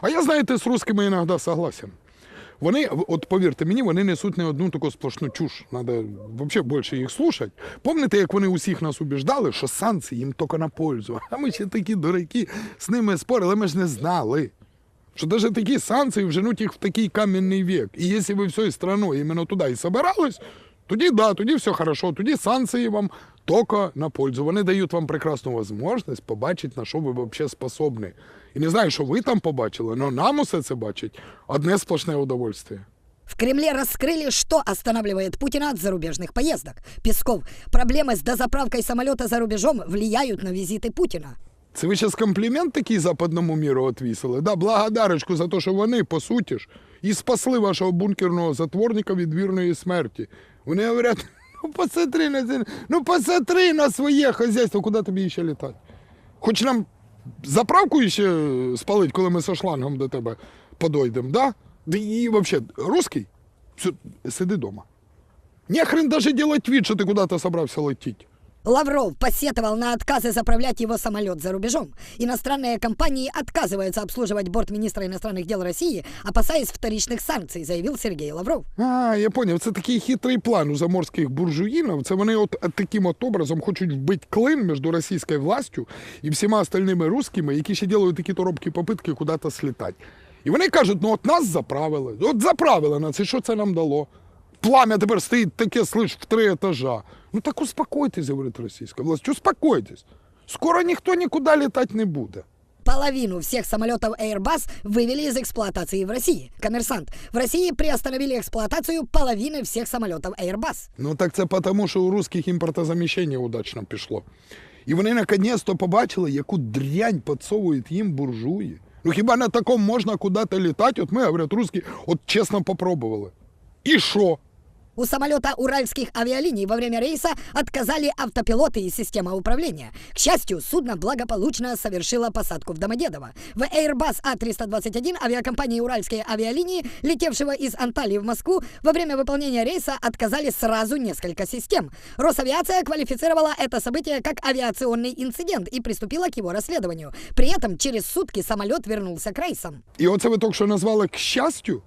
А я, знаєте, з русскими іноді согласен. Вони, от повірте мені, вони несуть не одну таку сплошну чуш. Надо взагалі більше їх слухати. Пам'ятаєте, як вони усіх нас убіждали, що санкції їм тільки на пользу. А ми ще такі дураки з ними спорили, ми ж не знали. Що навіть такі санкції вженуть їх в такий кам'яний вік. І якщо ви всією страною іменно туди і собирались, тоді да, тоді все хорошо, тоді санкції вам тільки на пользу. Вони дають вам прекрасну можливість побачити, на що ви взагалі способні. І не знаю, що ви там побачили, але нам усе це бачить одне сплошне удовольствие. В Кремле раскрыли, что останавливает Путина от зарубежных поездок. Песков. Проблемы с дозаправкой самолета за рубежом влияют на визиты Путина. Це ви зараз комплімент такий западному міру отвісили? Да, благодарочку за те, що вони, по суті ж, і спасли вашого бункерного затворника від вірної смерті. Вони говорять, ну посмотри на це, ну посмотри на своє хазяйство, куди тобі ще літати? Хоч нам заправку ще спалить, коли ми со шлангом до тебе подойдемо, да? І взагалі, русський, сиди вдома. Нехрен даже делать вид, що ти куди-то собрався летіти. Лавров посетовал на отказы заправлять его самолет за рубежом. Иностранные компании отказываются обслуживать борт министра иностранных дел России, опасаясь вторичных санкций, заявил Сергей Лавров. А, я поняв, це такий хитрий план у заморських буржуїнів. Це вони от, от таким от образом хочуть вбити клин між російською властю і всіма остальними русскими, які ще делають такі торобкі попитки куди-то слітати. І вони кажуть, ну от нас заправили. От заправили нас, і що це нам дало? Пламя тепер стоїть таке, слиш, в три етажа. Ну так успокойтесь, говорить російська власть, успокойтесь. Скоро ніхто нікуди літати не буде. Половину всех самолетов Airbus вывели из эксплуатации в России. Коммерсант. В России приостановили эксплуатацию половины всех самолетов Airbus. Ну так це тому, що у русських імпортозаміщення удачно пішло. І вони наконець-то побачили, яку дрянь підсовують їм буржуї. Ну хіба на такому можна куди-то літати? От ми, говорять, русські, от чесно попробували. І що? У самолета уральских авиалиний во время рейса отказали автопилоты и система управления. К счастью, судно благополучно совершило посадку в Домодедово. В Airbus А321 авиакомпании «Уральские авиалинии», летевшего из Анталии в Москву, во время выполнения рейса отказали сразу несколько систем. Росавиация квалифицировала это событие как авиационный инцидент и приступила к его расследованию. При этом через сутки самолет вернулся к рейсам. І оце ви тільки що назвали к щастю?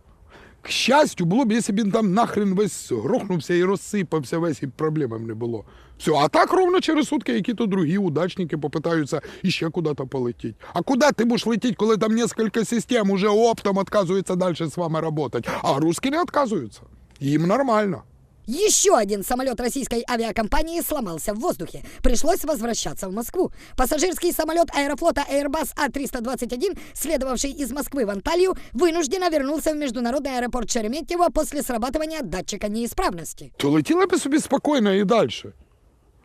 К щастю, було б, якщо б він там нахрен весь грохнувся і розсипався весь, і проблем не було. Все, а так ровно через сутки які-то другі удачники попитаються іще куди-то полетіти. А куди ти будеш летіти, коли там кілька систем уже оптом відказуються далі з вами працювати? А русські не відказуються. Їм нормально. Еще один самолет российской авиакомпании сломался в воздухе. Пришлось возвращаться в Москву. Пассажирский самолет аэрофлота Airbus А321, следовавший из Москвы в Анталию, вынужденно вернулся в международный аэропорт Шереметьево после срабатывания датчика неисправности. То летіли б собі спокійно і далі.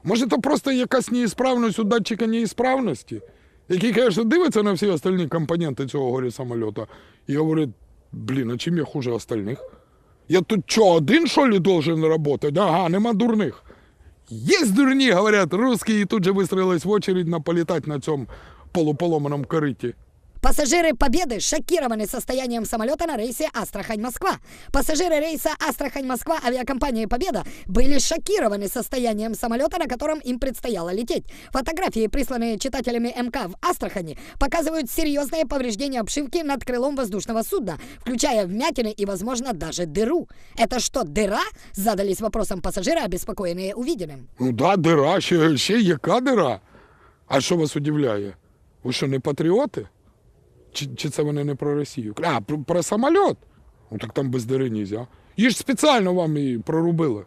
Може, то просто якась неісправність у датчика неісправності, який, звісно, дивиться на всі остальні компоненти цього горі самоліта і говорить, блін, а чим я хуже остальних? Я тут что, один, что ли, должен работать? Ага, нема дурных. Есть дурні, говорят, русские, и тут же выстроилась в очередь на полетать на цьому полуполоманому кориті. Пассажиры «Победы» шокированы состоянием самолета на рейсе Астрахань-Москва. Пассажиры рейса Астрахань-Москва авиакомпании «Победа» были шокированы состоянием самолета, на котором им предстояло лететь. Фотографии, присланные читателями МК в Астрахани, показывают серьезные повреждения обшивки над крылом воздушного судна, включая вмятины и, возможно, даже дыру. Это что, дыра? Задались вопросом пассажиры, обеспокоенные увиденным. Ну да, дира, ще, ще яка дира. А що вас удивляє? Ви що, не патріоти? Чи, чи це вони не про Росію? А, про, про самоліт? Ну так там без дири нельзя. Їх ж спеціально вам і прорубили.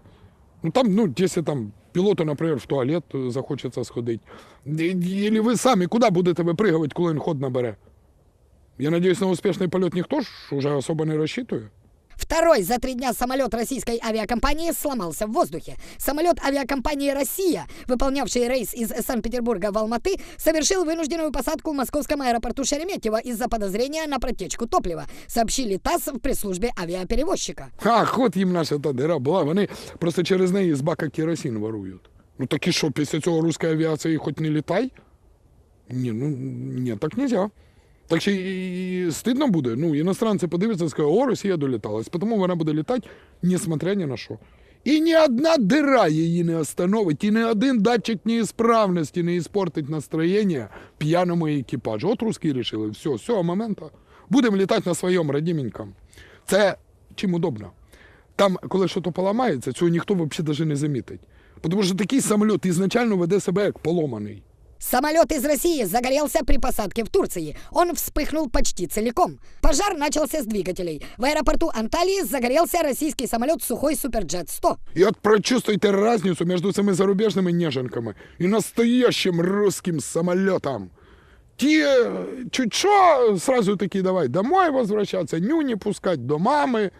Ну там, ну, якщо там пілоту, наприклад, в туалет захочеться сходити. Или ви самі куди будете випригувати, коли він ход набере? Я сподіваюся, на успішний польот ніхто ж уже особо не розчитує. Второй за три дня самолет российской авиакомпании сломался в воздухе. Самолет авиакомпании «Россия», выполнявший рейс из Санкт-Петербурга в Алматы, совершил вынужденную посадку в московском аэропорту Шереметьево из-за подозрения на протечку топлива, сообщили ТАСС в пресс-службе авиаперевозчика. Ах, от їм наша та дира була. Вони просто через неї з бака керосин ворують. Ну так і що, після цього руська авіація хоч не літай? Ні, ну ні, так нельзя. Так ще і, стидно буде. Ну, іностранці подивляться і скажуть, о, Росія доліталась. Тому вона буде літати, несмотря ні на що. І ні одна дира її не остановить, і ні один датчик неісправності не іспортить настроєння п'яному екіпажу. От русські рішили, все, з цього моменту Будемо літати на своєму родименькому. Це чим удобно. Там, коли щось поламається, цього ніхто взагалі не замітить. Тому що такий самоліт ізначально веде себе як поломаний. Самолет из России загорелся при посадке в Турции. Он вспыхнул почти целиком. Пожар начался с двигателей. В аэропорту Анталии загорелся российский самолет Сухой Суперджет 100. І от прочувствуйте разницю між цими зарубіжними неженками і настоящим русским самолітом. Ті е, чуть що, сразу такі давай домой возвращаться, нюні пускать до мами.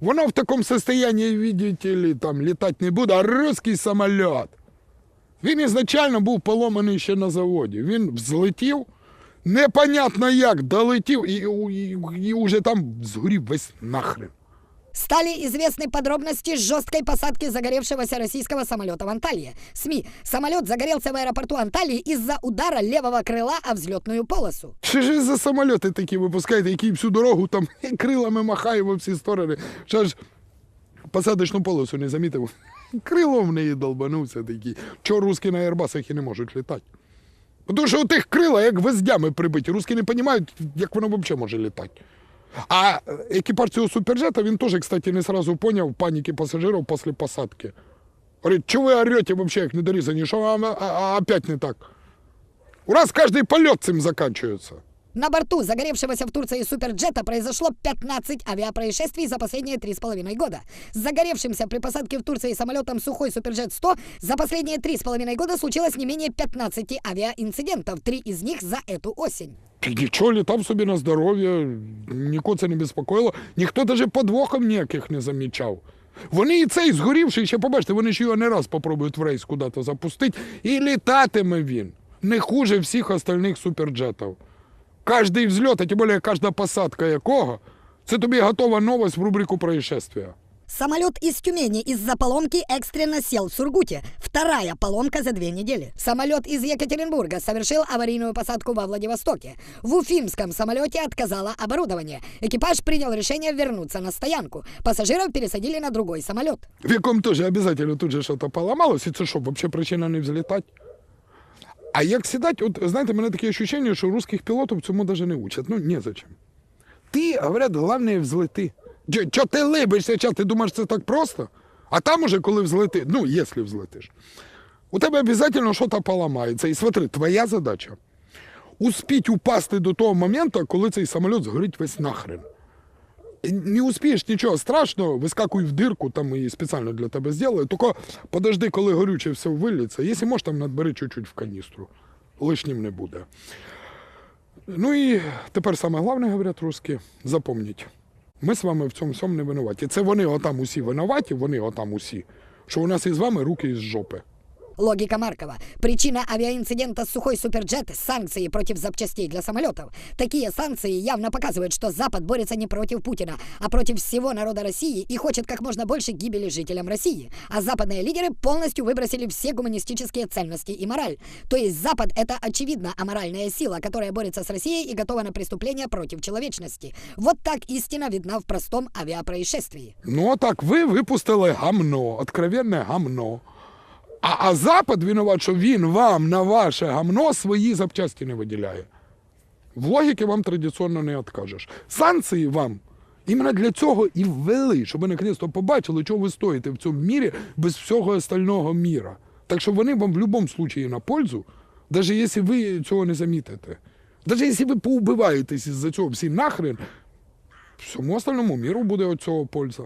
Воно в такому состоянии, видите ли, там літати не буде, а русський самоліт. Він ізначально був поломаний ще на заводі. Він взлетів, непонятно як долетів і, і, і уже там згорів весь нахрен. Стали известны подробности жесткой посадки загоревшегося российского самолета в Анталии. СМИ. Самолет загорелся в аэропорту Анталии из-за удара левого крыла о взлетную полосу. Що ж за самоліти такі випускаєте, які всю дорогу там крилами махає во всі сторони. Що ж посадочну полосу не замітив? Крилом в неї долбанувся такий. Чого русські на аербасах і не можуть літати? Тому що у тих крила як гвоздями прибиті. Русські не розуміють, як воно взагалі може літати. А екіпаж цього суперджета, він теж, кстати, не сразу поняв паніки пасажирів після посадки. Говорить, чого ви орете вообще, як недорізані, що вам а, а, опять не так? У нас кожний польот цим закінчується. На борту загоревшегося в Турции суперджета произошло 15 авиапроисшествий за последние три с половиной года. С загоревшимся при посадке в Турции самолетом Сухой Суперджет 100 за последние три с половиной года случилось не менее 15 авиаинцидентов, три из них за эту осень. Та нічого, літав собі на здоров'я, нікого це не безпокоїло, ніхто навіть подвохом ніяких не замічав. Вони і цей згорівший, ще побачите, вони ж його не раз попробують в рейс куди-то запустити, і літатиме він не хуже всіх остальних суперджетів. Кожний взльот, а тим більше кожна посадка якого, це тобі готова новость в рубрику происшествия. Самолет из Тюмени из-за поломки экстренно сел в Сургуте. Вторая поломка за две недели. Самолет из Екатеринбурга совершил аварийную посадку во Владивостоке. В уфимском самолете отказало оборудование. Экипаж принял решение вернуться на стоянку. Пассажиров пересадили на другой самолет. В теж обов'язково тут же поламалось, і це що, взагалі причина не взлітати? А як сідати, от знаєте, мене таке ощущення, що русських пілотів цьому навіть не учать. Ну, незачем. Ти, говорять, головне взлети. Чо, чо ти либишся час, ти думаєш, це так просто? А там уже, коли взлети, ну, якщо взлетиш, у тебе обов'язково щось поламається. І смотри, твоя задача успіть упасти до того моменту, коли цей самоліт згорить весь нахрен. Не успієш нічого страшного, вискакуй в дирку, там її спеціально для тебе зробили. Тільки подожди, коли горюче все виліться. Якщо можеш, там надбери чуть-чуть в каністру. Лишнім не буде. Ну і тепер саме головне, говорять русські, запомніть. Ми з вами в цьому всьому не винуваті. Це вони отам усі винуваті, вони отам усі. Що у нас із вами руки із жопи. Логика Маркова. Причина авиаинцидента «Сухой Суперджет» – санкции против запчастей для самолетов. Такие санкции явно показывают, что Запад борется не против Путина, а против всего народа России и хочет как можно больше гибели жителям России. А западные лидеры полностью выбросили все гуманистические ценности и мораль. То есть Запад – это очевидно аморальная сила, которая борется с Россией и готова на преступления против человечности. Вот так истина видна в простом авиапроисшествии. Ну, а так, ви випустили гамно, откровенне гамно. А, а Запад винуват, що він вам на ваше гамно свої запчасті не виділяє. В логіки вам традиційно не відкажеш. Санкції вам іменно для цього і ввели, щоб ви наконець-то побачили, чого ви стоїте в цьому мірі без всього остального міра. Так що вони вам в будь-якому випадку на пользу, навіть якщо ви цього не замітите. Навіть якщо ви поубиваєтесь із-за цього всі нахрен, всьому остальному міру буде від цього польза.